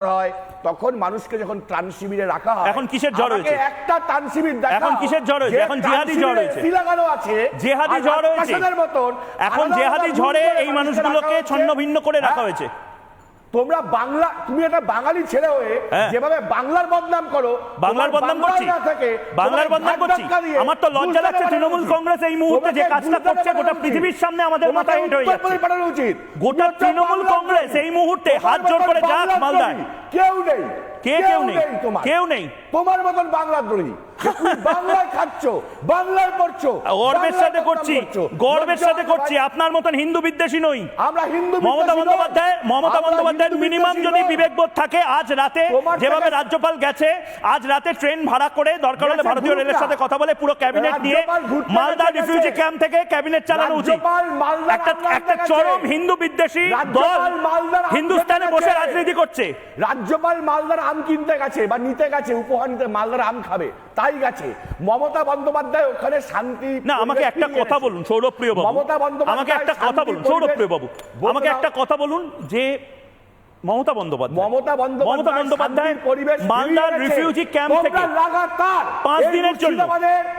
হয় তখন মানুষকে যখন ত্রাণ শিবিরে রাখা হয় এখন কিসের জ্বর হয়েছে? একটা ত্রাণ শিবির দেখা এখন কিসের জ্বর হয়েছে? এখন জিহাদি জ্বর হয়েছে। লাগানো আছে জিহাদি জ্বর হয়েছে মতন এখন জিহাদি ঝড়ে এই মানুষগুলোকে ছন্ন ভিন্ন করে রাখা হ্যাঁ? হয়েছে তোমরা বাংলা তুমি একটা বাঙালি ছেলে হয়ে হ্যাঁ। যেভাবে বাংলার বদনাম করো বাংলার বদনাম করছি? বাংলার বদনাম করছি? আমার তো লজ্জা লাগছে তৃণমূল কংগ্রেস এই মুহূর্তে যে কাজটা করছে গোটা পৃথিবীর সামনে আমাদের মাথায় হেঁটে হয়ে যাচ্ছে। উচিত। গোটা তৃণমূল কংগ্রেস। এই মুহূর্তে হাত জোড় মতন করে যাক মালদায়। কেউ নেই। কে কেউ নেই। কেউ নেই। তোমার মতন বাংলার দ্রোহী বাংলায় খাচ্ছ বাংলায় পড়ছো গর্বের সাথে করছি গর্বের সাথে করছি আপনার মতন হিন্দু বিদ্বেষী নই। আমরা হিন্দু মমতা বন্দ্যোপাধ্যায় মমতা বন্দ্যোপাধ্যায়ের মিনিমাম যদি বিবেকবোধ থাকে আজ রাতে যেভাবে রাজ্যপাল গেছে আজ রাতে ট্রেন ভাড়া করে দরকার হলে ভারতীয় রেলের সাথে কথা বলে পুরো ক্যাবিনেট নিয়ে মালদা রিফিউজি ক্যাম্প থেকে ক্যাবিনেট চালানো উচিত। একটা একটা চরম হিন্দু বিদ্বেষী দল হিন্দুস্তানে বসে রাজনীতি করছে। রাজ্যপাল মালদার আম কিনতে গেছে বা নিতে গেছে উপহার নিতে মালদার আম খাবে। তাই গেছে। মমতা বন্দ্যোপাধ্যায় ওখানে শান্তি না আমাকে একটা কথা বলুন সৌরভপ্রিয় বাবু। মমতা বন্দ্যোপাধ্যায় আমাকে একটা কথা বলুন সৌরভপ্রিয় বাবু। আমাকে একটা কথা বলুন যে মমতা বন্দ্যোপাধ্যায় মমতা বন্দ্যোপাধ্যায় মমতা বন্দ্যোপাধ্যায় পরিবেশ মালদার রিফিউজি ক্যাম্প থেকে লাগাতার পাঁচ দিনের জন্য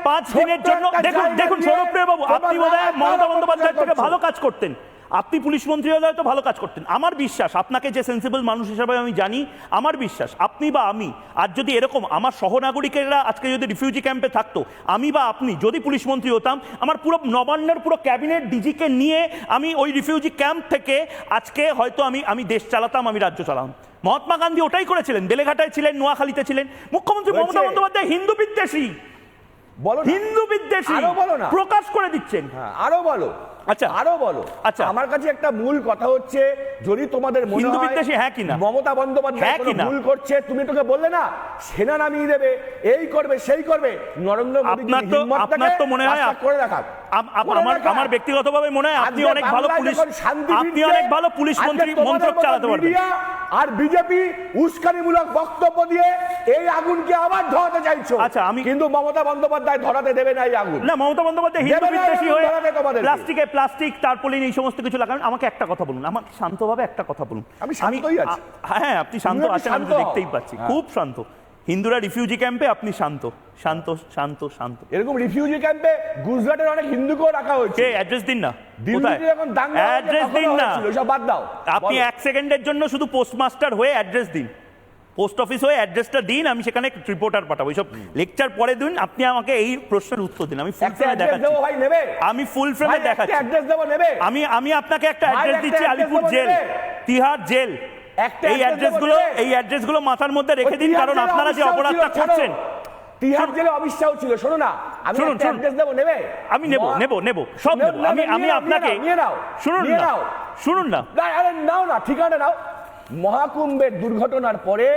পাঁচ দিনের জন্য দেখুন দেখুন সৌরভপ্রিয় বাবু আপনি বোধহয় মমতা অপপ্রচার বন্দ্যোপাধ্যায়ের থেকে ভালো কাজ করতেন। আপনি পুলিশ মন্ত্রী হলে হয়তো ভালো কাজ করতেন। আমার বিশ্বাস আপনাকে যে সেন্সিবল মানুষ হিসাবে আমি জানি আমার বিশ্বাস আপনি বা আমি আর যদি এরকম আমার সহনাগরিকেরা আজকে যদি রিফিউজি ক্যাম্পে থাকতো আমি বা আপনি যদি পুলিশ মন্ত্রী হতাম আমার পুরো নবান্নের পুরো ক্যাবিনেট ডিজিকে নিয়ে আমি ওই রিফিউজি ক্যাম্প থেকে আজকে হয়তো আমি আমি দেশ চালাতাম আমি রাজ্য চালাতাম। মহাত্মা গান্ধী ওটাই করেছিলেন। বেলেঘাটায় ছিলেন নোয়াখালীতে ছিলেন। মুখ্যমন্ত্রী। মমতা বন্দ্যোপাধ্যায় হিন্দু বিদ্বেষী। বলো হিন্দু বিদ্বেষী আরও বলো না। প্রকাশ করে দিচ্ছেন হ্যাঁ, আরও বলো আচ্ছা। আরও বলো আচ্ছা। আমার কাছে একটা মূল কথা হচ্ছে যদি তোমাদের মনে হিন্দু বিদ্বেষী হ্যাঁ কিনা? মমতা বন্দ্যোপাধ্যায় হ্যাঁ? ভুল করছে তুমি তোকে বললে না সেনা নামিয়ে দেবে এই করবে সেই করবে নরেন্দ্র মোদী আপনার তো আপনার তো মনে হয় করে করে আমার। আমার ব্যক্তিগতভাবে মনে হয় আপনি অনেক ভালো পুলিশ শান্তি আপনি অনেক ভালো পুলিশ মন্ত্রী মন্ত্রক চালাতে পারবেন আর বিজেপি উস্কানিমূলক বক্তব্য দিয়ে এই আগুনকে আবার ধরাতে চাইছো। আচ্ছা, আমি- কিন্তু মমতা বন্দ্যোপাধ্যায় ধরাতে দেবে না এই আগুন। না মমতা বন্দ্যোপাধ্যায় হিন্দু বিদ্বেষী হয়ে। প্লাস্টিকে প্লাস্টিক তারপলিন এই সমস্ত কিছু লাগান। আমাকে একটা কথা বলুন আমাকে শান্তভাবে একটা কথা বলুন। আমি শান্তই আছি। হ্যাঁ আপনি শান্ত আছেন আমি দেখতেই পাচ্ছি। হ্যাঁ। খুব শান্ত। হিন্দুরা রিফিউজি ক্যাম্পে আপনি শান্ত। শান্ত শান্ত শান্ত। এরকম রিফিউজি ক্যাম্পে গুজরাটের অনেক হিন্দুকেও রাখা হয়েছে। অ্যাড্রেস দিন না। অ্যাড্রেস দিন না। বাদ দাও। আপনি এক সেকেন্ডের জন্য শুধু পোস্টমাস্টার হয়ে অ্যাড্রেস দিন। পোস্ট অফিস হয়ে অ্যাড্রেসটা দিন আমি সেখানে রিপোর্টার পাঠাবো। এইসব লেকচার পরে দিন আপনি আমাকে এই প্রশ্নের উত্তর দিন। আমি ফুল ফ্রেমে দেখাচ্ছি। দেবো আমি ফুল ফ্রেমে দেখাচ্ছি। অ্যাড্রেস দেবো নেবে? আমি আমি আপনাকে একটা অ্যাড্রেস দিচ্ছি আলিপুর জেল। তিহার জেল। এই অ্যাড্রেসগুলো? এই অ্যাড্রেসগুলো মাথার মধ্যে রেখে দিন কারণ আপনারা যে অপরাধটা করছেন। তিহার জেলে অবিশ্বাস ছিল শোনো না আমি শুনুন, শুনুন। দেবো নেবে? আমি নেব নেব নেব সব নেব। আমি আমি আপনাকে নিয়ে নাও শুনুন না শুনুন না। না, আরে নাও না ঠিকানা নাও। মহাকুম্ভের দুর্ঘটনার পরে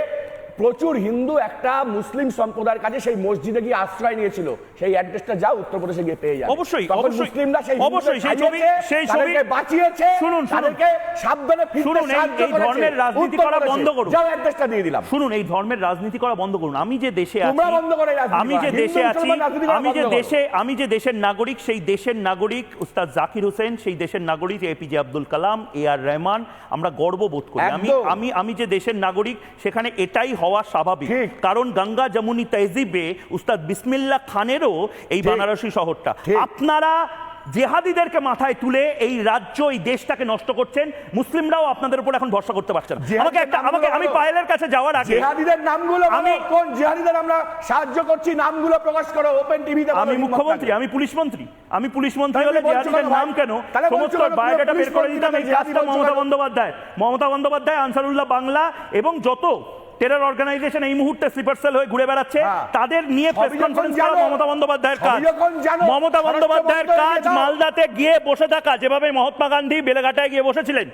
প্রচুর হিন্দু একটা মুসলিম সম্প্রদায়ের কাছে সেই মসজিদে গিয়ে আশ্রয় নিয়েছিল। সেই অ্যাড্রেসটা যাও উত্তরপ্রদেশে গিয়ে পেয়ে যাবে। অবশ্যই, মুসলিমরা সেই অবশ্যই, সেই ছবি- সেই ছবি- বাঁচিয়েছে শুনুন। তাদেরকে সাবধানে ফিরতে শুনুন, এই- সাহায্য এই করেছে। রাজনীতি করা বন্ধ করুন। যাও অ্যাড্রেসটা দিয়ে দিলাম। শুনুন এই ধর্মের রাজনীতি করা বন্ধ করুন। আমি যে দেশে আছি তোমরা বন্ধ করো আমি যে দেশে আছি আমি যে দেশে আমি যে দেশের নাগরিক সেই দেশের নাগরিক উস্তাদ জাকির হোসেন সেই দেশের নাগরিক APJ Abdul Kalam A R Rahman আমরা গর্ববোধ করি। আমি আমি আমি যে দেশের নাগরিক সেখানে এটাই হওয়া স্বাভাবিক। কারণ গঙ্গা যমুনি তহজিবে উস্তাদ বিসমিল্লাহ খানেরও এই। বানারসি শহরটা। আপনারা জেহাদিদেরকে মাথায় তুলে এই রাজ্য এই দেশটাকে নষ্ট করছেন মুসলিমরাও আপনাদের উপর এখন ভরসা করতে পারছেন। আমাকে একটা আমাকে আমি পায়েলের কাছে যাওয়ার আগে জেহাদিদের নামগুলো আমি কোন জেহাদিদের আমরা সাহায্য করছি? নামগুলো প্রকাশ করো ওপেন টিভিতে আমি মুখ্যমন্ত্রী আমি পুলিশ মন্ত্রী। আমি পুলিশ মন্ত্রী হলে জেহাদিদের নাম কেন? সমস্ত বায়োডাটা বের করে দিতাম এই কাজটা মমতা বন্দ্যোপাধ্যায় মমতা বন্দ্যোপাধ্যায় আনসারুল্লাহ বাংলা এবং যত টেরর অর্গানাইজেশন এই মুহূর্তে স্লিপার সেল হয়ে ঘুরে বেড়াচ্ছে। হ্যাঁ। তাদের নিয়ে প্রেস কনফারেন্স করা মমতা বন্দ্যোপাধ্যায়ের কাজ। মমতা বন্দ্যোপাধ্যায়ের কাজ মালদাতে গিয়ে বসে থাকা যেভাবে মহাত্মা গান্ধী বেলেঘাটায় গিয়ে বসেছিলেন।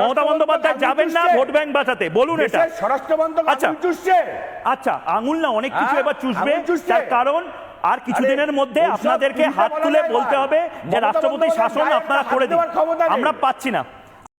মমতা বন্দ্যোপাধ্যায় যাবেন না ভোট ব্যাংক বাঁচাতে। বলুন এটা। স্বরাষ্ট্র আচ্ছা। চুষছে আচ্ছা আঙুল না অনেক কিছু হ্যাঁ, এবার চুষবে। তার কারণ আর কিছুদিনের মধ্যে আপনাদেরকে হাত তুলে বলতে হবে যে রাষ্ট্রপতি শাসন আপনারা করে দিন। আমরা পাচ্ছি না।